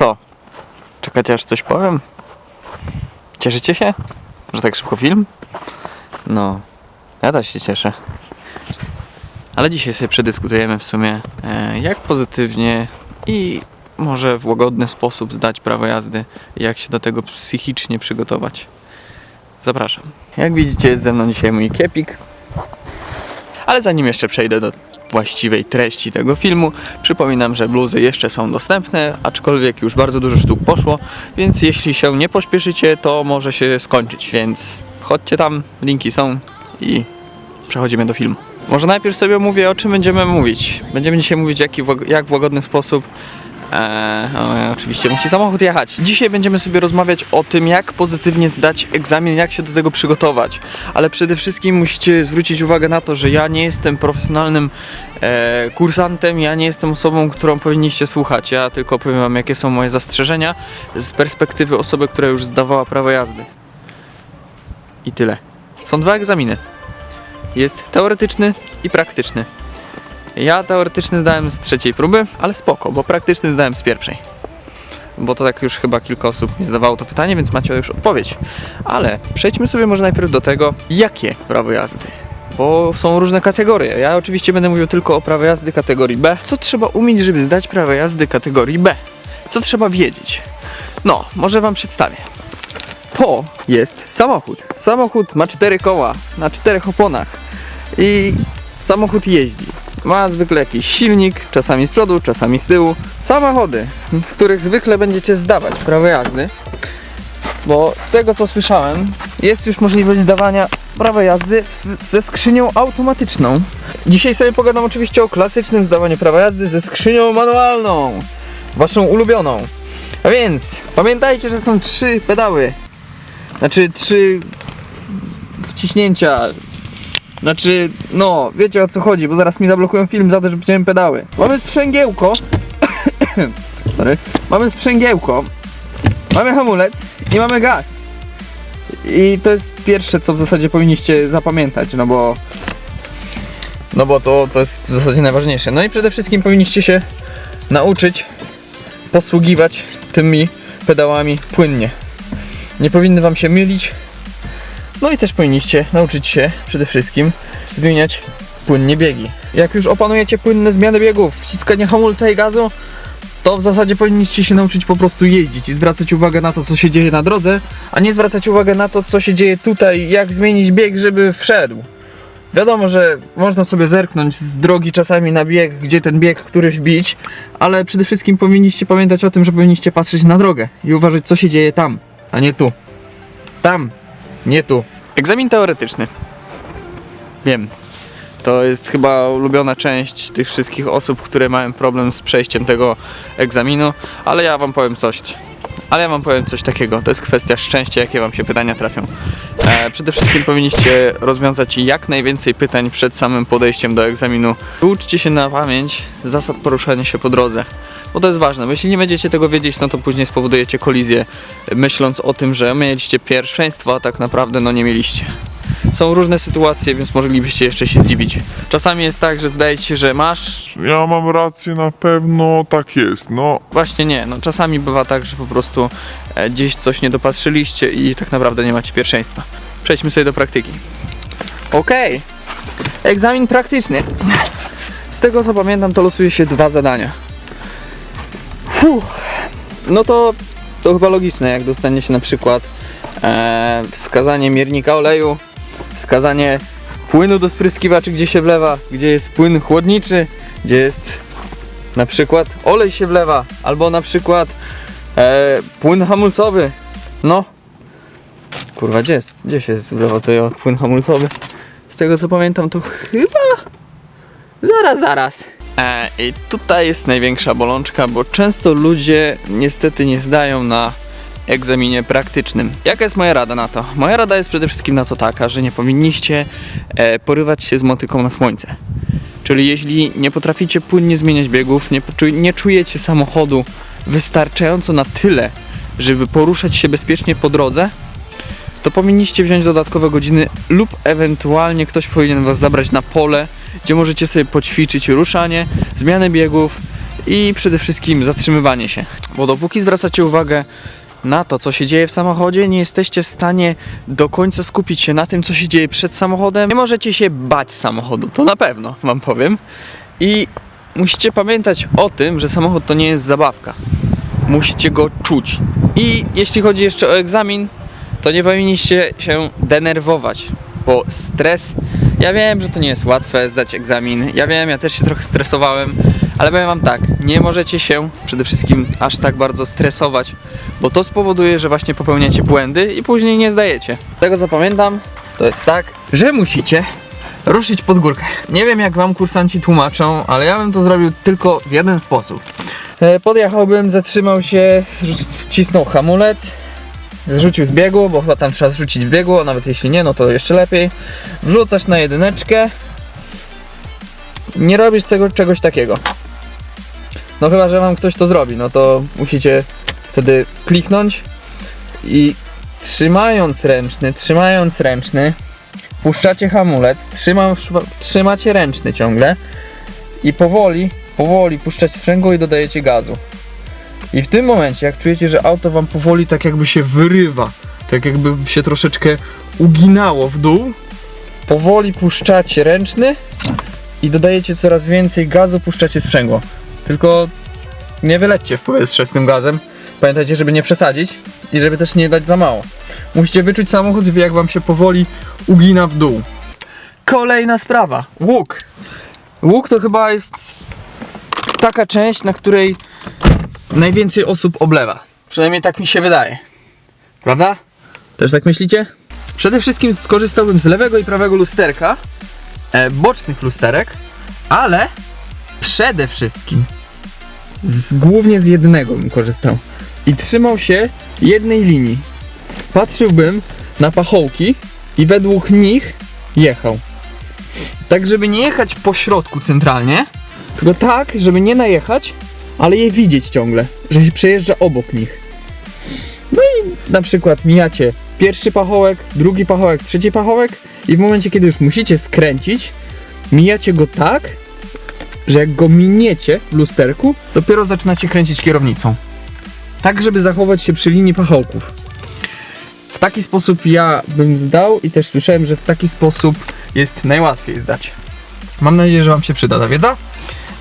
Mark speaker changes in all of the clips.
Speaker 1: Co? Czekacie aż coś powiem? Cieszycie się? Że tak szybko film? No, ja też się cieszę. Ale dzisiaj sobie przedyskutujemy w sumie, e, jak pozytywnie i może w łagodny sposób zdać prawo jazdy, jak się do tego psychicznie przygotować. Zapraszam. Jak widzicie, jest ze mną dzisiaj mój kepik. Ale zanim jeszcze przejdę do właściwej treści tego filmu, przypominam, że bluzy jeszcze są dostępne, aczkolwiek już bardzo dużo sztuk poszło, więc jeśli się nie pośpieszycie, to może się skończyć, więc chodźcie tam, linki są i przechodzimy do filmu. Może najpierw sobie omówię, o czym będziemy mówić. Będziemy dzisiaj mówić, jak w łagodny sposób Eee, o, oczywiście musi samochód jechać. Dzisiaj będziemy sobie rozmawiać o tym, jak pozytywnie zdać egzamin, jak się do tego przygotować. Ale przede wszystkim musicie zwrócić uwagę na to, że ja nie jestem profesjonalnym e, kursantem, ja nie jestem osobą, którą powinniście słuchać. Ja tylko powiem wam, jakie są moje zastrzeżenia z perspektywy osoby, która już zdawała prawo jazdy. I tyle. Są dwa egzaminy. Jest teoretyczny i praktyczny. Ja teoretyczny zdałem z trzeciej próby, ale spoko, bo praktyczny zdałem z pierwszej. Bo to tak już chyba kilka osób mi zadawało to pytanie, więc macie już odpowiedź. Ale przejdźmy sobie może najpierw do tego, jakie prawo jazdy. Bo są różne kategorie. Ja oczywiście będę mówił tylko o prawo jazdy kategorii B. Co trzeba umieć, żeby zdać prawo jazdy kategorii B? Co trzeba wiedzieć? No, może wam przedstawię. To jest samochód. Samochód ma cztery koła na czterech oponach. I samochód jeździ. Ma zwykle jakiś silnik, czasami z przodu, czasami z tyłu. Samochody, w których zwykle będziecie zdawać prawo jazdy. Bo z tego co słyszałem, jest już możliwość zdawania prawa jazdy ze skrzynią automatyczną. Dzisiaj sobie pogadam oczywiście o klasycznym zdawaniu prawa jazdy ze skrzynią manualną. Waszą ulubioną. A więc pamiętajcie, że są trzy pedały. Znaczy trzy wciśnięcia, znaczy, no, wiecie o co chodzi, bo zaraz mi zablokują film za to, że wziąłem pedały. Mamy sprzęgiełko. Sorry. Mamy sprzęgiełko. Mamy hamulec i mamy gaz. I to jest pierwsze, co w zasadzie powinniście zapamiętać, no bo... No bo to, to jest w zasadzie najważniejsze. No i przede wszystkim powinniście się nauczyć posługiwać tymi pedałami płynnie. Nie powinny wam się mylić, no i też powinniście nauczyć się przede wszystkim zmieniać płynnie biegi. Jak już opanujecie płynne zmiany biegów, wciskanie hamulca i gazu, to w zasadzie powinniście się nauczyć po prostu jeździć i zwracać uwagę na to, co się dzieje na drodze, a nie zwracać uwagę na to, co się dzieje tutaj, jak zmienić bieg, żeby wszedł. Wiadomo, że można sobie zerknąć z drogi czasami na bieg, gdzie ten bieg któryś bić, ale przede wszystkim powinniście pamiętać o tym, że powinniście patrzeć na drogę i uważać, co się dzieje tam, a nie tu. Tam, nie tu. Egzamin teoretyczny. Wiem. To jest chyba ulubiona część tych wszystkich osób, które mają problem z przejściem tego egzaminu, ale ja wam powiem coś. Ale ja wam powiem coś takiego. To jest kwestia szczęścia, jakie wam się pytania trafią. E, przede wszystkim powinniście rozwiązać jak najwięcej pytań przed samym podejściem do egzaminu. Uczcie się na pamięć zasad poruszania się po drodze. Bo to jest ważne, bo jeśli nie będziecie tego wiedzieć, no to później spowodujecie kolizję, myśląc o tym, że mieliście pierwszeństwo, a tak naprawdę no nie mieliście. Są różne sytuacje, więc moglibyście jeszcze się zdziwić. Czasami jest tak, że zdaje ci się, że masz,
Speaker 2: Ja mam rację na pewno, tak jest, no.
Speaker 1: właśnie nie. No czasami bywa tak, że po prostu e, gdzieś coś nie dopatrzyliście i tak naprawdę nie macie pierwszeństwa. Przejdźmy sobie do praktyki. Okej. Egzamin praktyczny. Z tego co pamiętam, to losuje się dwa zadania. Fuh. No to, to chyba logiczne, jak dostanie się na przykład e, wskazanie miernika oleju, wskazanie płynu do spryskiwaczy, gdzie się wlewa, gdzie jest płyn chłodniczy, gdzie jest na przykład olej się wlewa, albo na przykład e, płyn hamulcowy. No. Kurwa, gdzie jest? Gdzie się wlewa to płyn hamulcowy? Z tego co pamiętam, to chyba... Zaraz, zaraz. E, I tutaj jest największa bolączka, bo często ludzie niestety nie zdają na egzaminie praktycznym. Jaka jest moja rada na to? Moja rada jest przede wszystkim na to taka, że nie powinniście e, porywać się z motyką na słońce. Czyli jeśli nie potraficie płynnie zmieniać biegów, nie, nie czujecie samochodu wystarczająco na tyle, żeby poruszać się bezpiecznie po drodze, to powinniście wziąć dodatkowe godziny lub ewentualnie ktoś powinien was zabrać na pole, gdzie możecie sobie poćwiczyć ruszanie, zmianę biegów i przede wszystkim zatrzymywanie się. Bo dopóki zwracacie uwagę na to, co się dzieje w samochodzie, nie jesteście w stanie do końca skupić się na tym, co się dzieje przed samochodem. Nie możecie się bać samochodu, to na pewno wam powiem. I musicie pamiętać o tym, że samochód to nie jest zabawka. Musicie go czuć. I jeśli chodzi jeszcze o egzamin, to nie powinniście się denerwować, bo stres. Ja wiem, że to nie jest łatwe zdać egzamin. Ja wiem, ja też się trochę stresowałem, ale powiem Wam tak, nie możecie się przede wszystkim aż tak bardzo stresować, bo to spowoduje, że właśnie popełniacie błędy i później nie zdajecie. Z tego co pamiętam, to jest tak, że musicie ruszyć pod górkę. Nie wiem jak Wam kursanci tłumaczą, ale ja bym to zrobił tylko w jeden sposób. E, Podjechałbym, zatrzymał się, wcisnął hamulec, zrzucił z biegu, bo chyba tam trzeba zrzucić biegu, a nawet jeśli nie, no to jeszcze lepiej. Wrzucasz na jedyneczkę. Nie robisz tego, czegoś takiego. No chyba, że wam ktoś to zrobi, no to musicie wtedy kliknąć i trzymając ręczny, trzymając ręczny, puszczacie hamulec, trzyma, trzymacie ręczny ciągle i powoli, powoli puszczać sprzęgło i dodajecie gazu. I w tym momencie, jak czujecie, że auto wam powoli tak jakby się wyrywa, tak jakby się troszeczkę uginało w dół, powoli puszczacie ręczny i dodajecie coraz więcej gazu, puszczacie sprzęgło. Tylko nie wylećcie w powietrze z tym gazem. Pamiętajcie, żeby nie przesadzić i żeby też nie dać za mało. Musicie wyczuć samochód, jak wam się powoli ugina w dół. Kolejna sprawa. Łuk. Łuk to chyba jest taka część, na której najwięcej osób oblewa. Przynajmniej tak mi się wydaje. Prawda? Też tak myślicie? Przede wszystkim skorzystałbym z lewego i prawego lusterka, e, bocznych lusterek, ale przede wszystkim z, głównie z jednego bym korzystał. I trzymał się jednej linii. Patrzyłbym na pachołki i według nich jechał. Tak, żeby nie jechać po środku centralnie, tylko tak, żeby nie najechać, ale je widzieć ciągle, że się przejeżdża obok nich. No i na przykład mijacie pierwszy pachołek, drugi pachołek, trzeci pachołek i w momencie, kiedy już musicie skręcić, mijacie go tak, że jak go miniecie w lusterku, dopiero zaczynacie kręcić kierownicą. Tak, żeby zachować się przy linii pachołków. W taki sposób ja bym zdał i też słyszałem, że w taki sposób jest najłatwiej zdać. Mam nadzieję, że Wam się przyda ta wiedza.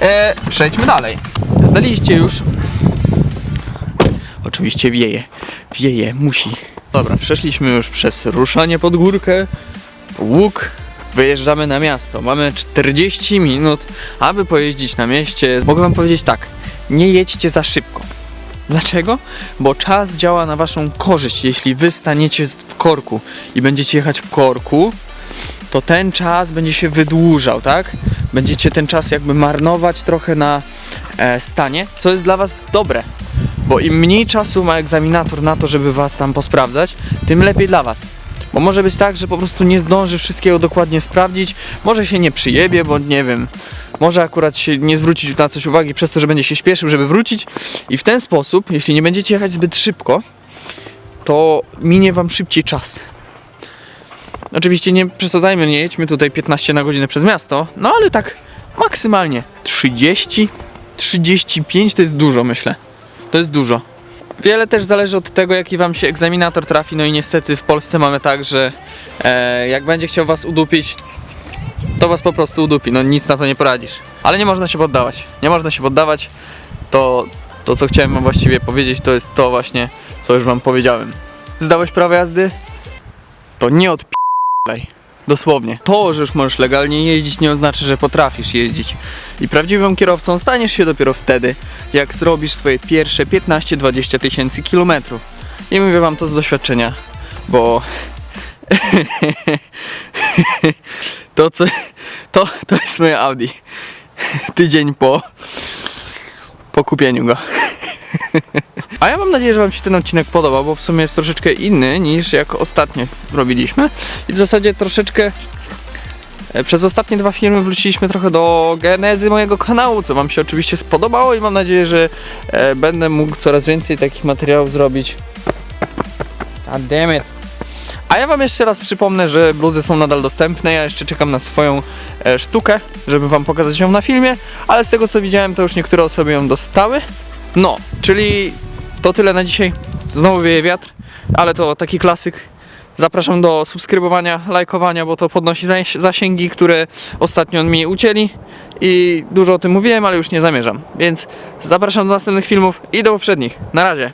Speaker 1: E, przejdźmy dalej. Zdaliście już. Oczywiście wieje. Wieje, musi. Dobra, przeszliśmy już przez ruszanie pod górkę, łuk. Wyjeżdżamy na miasto. Mamy 40 minut, aby pojeździć na mieście. Mogę Wam powiedzieć tak: nie jedźcie za szybko. Dlaczego? Bo czas działa na Waszą korzyść. Jeśli Wy staniecie w korku i będziecie jechać w korku, to ten czas będzie się wydłużał, tak? Będziecie ten czas jakby marnować trochę na e, stanie, co jest dla Was dobre. Bo im mniej czasu ma egzaminator na to, żeby Was tam posprawdzać, tym lepiej dla Was. Bo może być tak, że po prostu nie zdąży wszystkiego dokładnie sprawdzić, może się nie przyjebie, bo nie wiem, może akurat się nie zwrócić na coś uwagi przez to, że będzie się śpieszył, żeby wrócić i w ten sposób, jeśli nie będziecie jechać zbyt szybko, to minie Wam szybciej czas. Oczywiście nie przesadzajmy, nie jedźmy tutaj 15 na godzinę przez miasto, no ale tak maksymalnie 30, 35 to jest dużo, myślę. To jest dużo. Wiele też zależy od tego, jaki wam się egzaminator trafi, no i niestety w Polsce mamy tak, że e, jak będzie chciał was udupić, to was po prostu udupi, no nic na to nie poradzisz. Ale nie można się poddawać, nie można się poddawać, to, to co chciałem wam właściwie powiedzieć, to jest to właśnie, co już wam powiedziałem. Zdałeś prawo jazdy? To nie odp... Dosłownie. To, że już możesz legalnie jeździć, nie oznacza, że potrafisz jeździć. I prawdziwym kierowcą staniesz się dopiero wtedy, jak zrobisz swoje pierwsze 15-20 tysięcy kilometrów. I mówię wam to z doświadczenia, bo to, co, to, to jest moje Audi. Tydzień po, po kupieniu go. A ja mam nadzieję, że Wam się ten odcinek podobał, bo w sumie jest troszeczkę inny niż jak ostatnio robiliśmy. I w zasadzie troszeczkę e, przez ostatnie dwa filmy wróciliśmy trochę do genezy mojego kanału, co Wam się oczywiście spodobało i mam nadzieję, że e, będę mógł coraz więcej takich materiałów zrobić. God damn it. A ja wam jeszcze raz przypomnę, że bluzy są nadal dostępne. Ja jeszcze czekam na swoją e, sztukę, żeby wam pokazać ją na filmie, ale z tego co widziałem, to już niektóre osoby ją dostały. No, czyli to tyle na dzisiaj. Znowu wieje wiatr, ale to taki klasyk. Zapraszam do subskrybowania, lajkowania, bo to podnosi zasięgi, które ostatnio mi ucięli i dużo o tym mówiłem, ale już nie zamierzam. Więc zapraszam do następnych filmów i do poprzednich. Na razie.